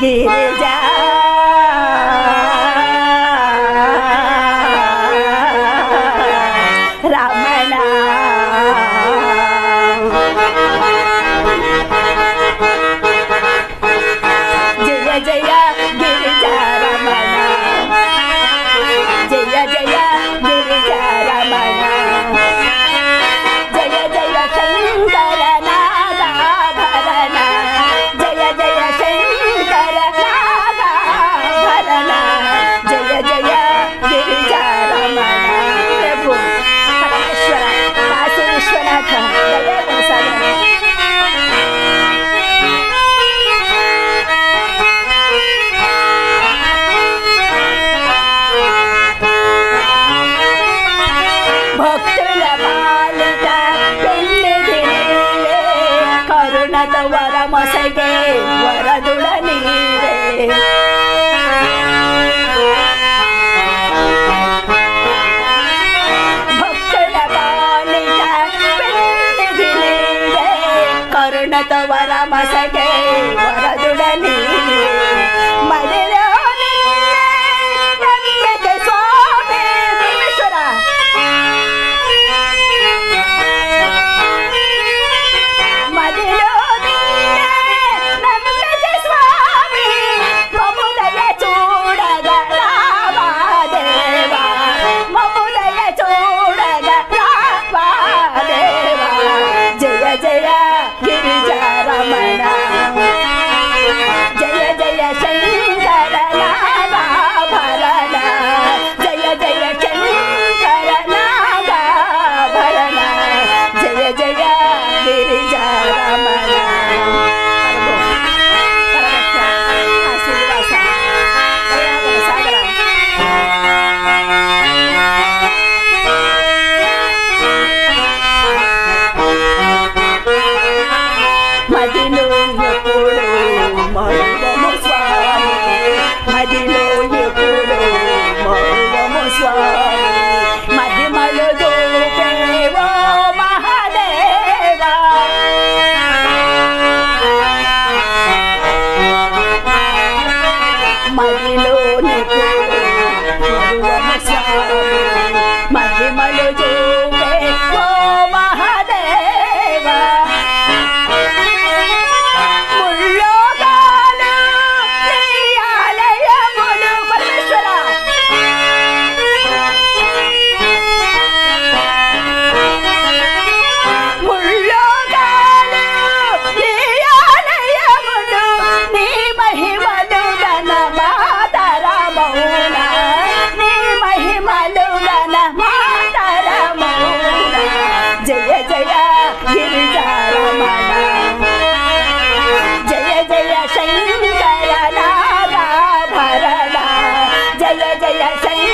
கிரிஜா ரமணா. భక్తుల పాలిట పెళ్ళి తినే కరుణత వరమొసగే వరదుడ నీవే. భక్తుల పాలిట పెళ్ళి తినే కరుణత వరమొసగే వరదుడ నీవే. yang seni